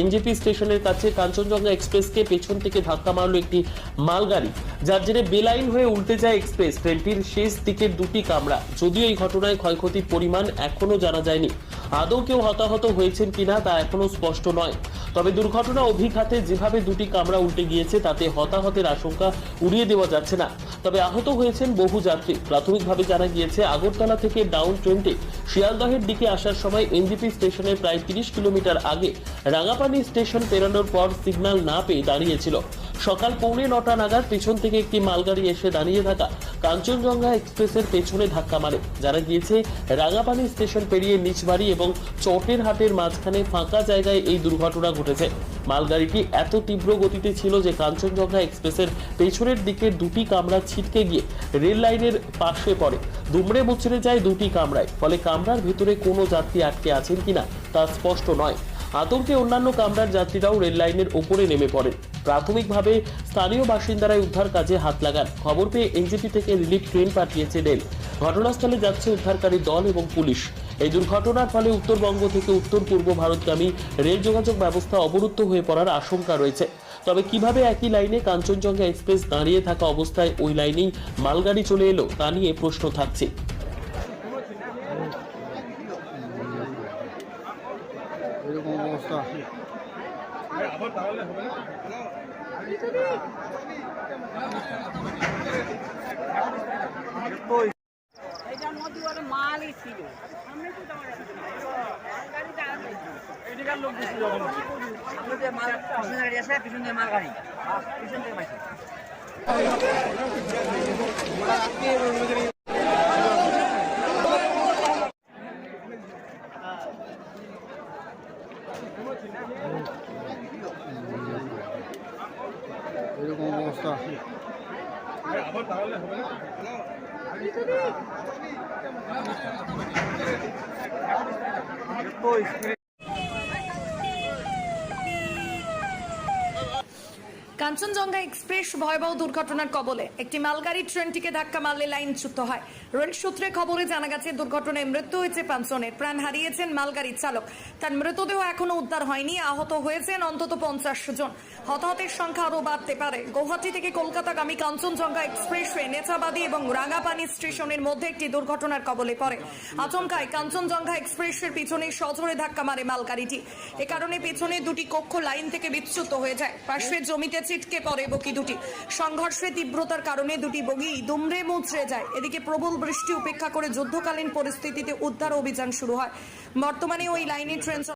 NJP স্টেশনের কাছে কাঞ্চনজঙ্ঘা এক্সপ্রেসকে পেছন থেকে ধাক্কা মারল একটি মালগাড়ি। যার জেরে বেলাইন হয়ে উল্টে যায় এক্সপ্রেস। ট্রেনটির শেষ দিকের দুটি কামরা। যদিও এই ঘটনায় ক্ষয়ক্ষতির পরিমাণ এখনও জানা যায়নি। আদৌ কেউ হতাহত হয়েছেন কিনা তা এখনও স্পষ্ট নয়। তবে দুর্ঘটনা অভিঘাতে যেভাবে দুটি কামরা উল্টে গিয়েছে, তাতে হতাহতের আশঙ্কা উড়িয়ে দেওয়া যাচ্ছে না। তবে আহত হয়েছেন বহু যাত্রী। প্রাথমিকভাবে জানা গিয়েছে, আগরতলা থেকে ডাউন ট্রেনটি শিয়ালদহের দিকে আসার সময় এনজিপি স্টেশনের প্রায় তিরিশ কিলোমিটার আগে রাঙাপানি স্টেশন পেরানোর পর সিগন্যাল না পেয়ে দাঁড়িয়েছিল। সকাল পৌনে নটা নাগাদ পেছন থেকে একটি মালগাড়ি এসে দাঁড়িয়ে থাকা কাঞ্চনজঙ্ঘা এক্সপ্রেসের পেছনে ধাক্কা মারে। যারা গিয়েছে রাঙাপানি স্টেশন পেরিয়ে নিচবাড়ি এবং চটের হাটের মাঝখানে ফাঁকা জায়গায় এই দুর্ঘটনা ঘটেছে। মালগাড়িটি এত তীব্র গতিতে ছিল যে কাঞ্চনজঙ্ঘা এক্সপ্রেসের পেছনের দিকে দুটি কামরা ছিটকে গিয়ে রেল লাইনের পাশে পড়ে। দুমড়ে মুচড়ে যায় দুটি কামরায়। ফলে কামরার ভিতরে কোনো যাত্রী আটকে আছেন কিনা তা স্পষ্ট নয়। আতঙ্কে অন্যান্য কামরার যাত্রীরাও রেল লাইনের ওপরে নেমে পড়েন। প্রাথমিকভাবে স্থানীয় বাসিন্দারাই উদ্ধার কাজে হাত লাগান। খবর পেয়ে এনজিপি থেকে রিলিফ ট্রেন পাঠিয়েছে রেল। ঘটনাস্থলে যাচ্ছে উদ্ধারকারী দল এবং পুলিশ। এই দুর্ঘটনার ফলে উত্তরবঙ্গ থেকে উত্তর পূর্ব ভারতগামী রেল যোগাযোগ ব্যবস্থা অবরুদ্ধ হয়ে পড়ার আশঙ্কা রয়েছে। তবে কীভাবে একই লাইনে কাঞ্চনজঙ্ঘা এক্সপ্রেস দাঁড়িয়ে থাকা অবস্থায় ওই লাইনেই মালগাড়ি চলে এলো, তা নিয়ে প্রশ্ন থাকছে এরকম অবস্থা এটার মধ্যে ওর মালই ছিল সামনে তো যাওয়া যাবে না। গাড়িটা আগে। সামনে দিয়ে মাল গাড়ি পিছন থেকে পাইছে এরকম অবস্থা। কাঞ্চনজঙ্ঘা এক্সপ্রেস ভয়াবহ দুর্ঘটনার কবলে। একটি মালগাড়ি ট্রেনটিকে ধাক্কা মারলে লাইনচ্যুত হয়। রেল সূত্রে খবরে জানা গেছে, দুর্ঘটনায় মৃত্যু হয়েছে পাঁচজনের। প্রাণ হারিয়েছেন মালগাড়ির চালক। তার মৃতদেহ এখনও উদ্ধার হয়নি, আহত হয়েছেন অন্তত পঞ্চাশ জন। হতাহতের সংখ্যা আরও বাড়তে পারে। গৌহাটি থেকে কলকাতাগামী কাঞ্চনজঙ্ঘা এক্সপ্রেসওয়ে নেচাবাদী এবং রাঙাপানি স্টেশনের মধ্যে একটি দুর্ঘটনার কবলে পড়ে। আচমকায় কাঞ্চনজঙ্ঘা এক্সপ্রেসের পিছনে সজোরে ধাক্কা মারে মালগাড়িটি। এ কারণে পেছনে দুটি কক্ষ লাইন থেকে বিচ্যুত হয়ে যায়। পাশের জমিতে ছিটকে পড়ে বগি দুটি। সংঘর্ষে তীব্রতার কারণে দুটি বগি দুমড়ে মুচড়ে যায়। এদিকে প্রবল বৃষ্টি উপেক্ষা করে যুদ্ধকালীন পরিস্থিতিতে উদ্ধার অভিযান শুরু হয়। বর্তমানে ওই লাইনে ট্রেন